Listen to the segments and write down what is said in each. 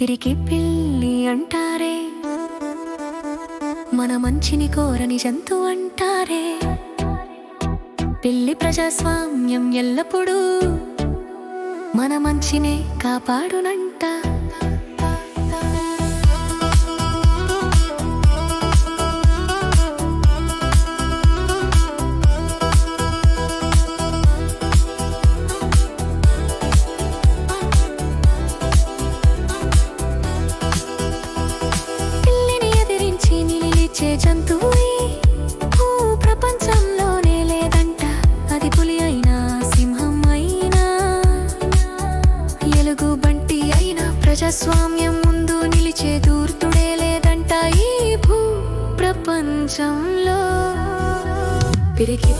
పిరికి పిల్లి అంటారే. మన మంచిని కోరని జంతు అంటారే. పిల్లి ప్రజాస్వామ్యం ఎల్లప్పుడూ మన మంచినే కాపాడునంట. జంతువు. భూ ప్రపంచంలోనే లేదంట. అది పులి అయినా సింహం అయినా. ఎలుగు బంటి అయినా ప్రజాస్వామ్యం ముందు నిలిచే దూర్తుడే లేదంట ఈ భూ ప్రపంచంలో పిరికి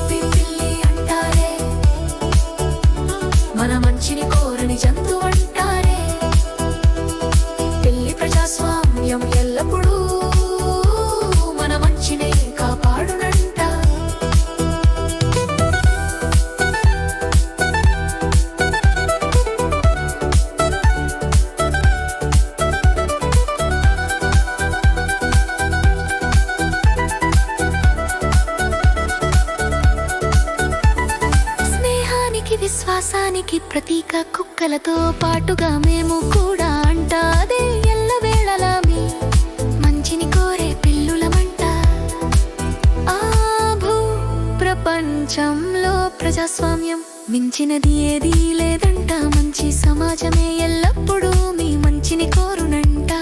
విశ్వాసానికి ప్రతీక కుక్కలతో పాటుగా మేము కూడా అంటాదే ఎల్లవేళలా మీ మంచిని కోరే పిల్లులమంట ఆ భూ ప్రపంచంలో ప్రజాస్వామ్యం మించినది ఏది లేదంట. మంచి సమాజమే ఎల్లప్పుడూ మీ మంచిని కోరునంట.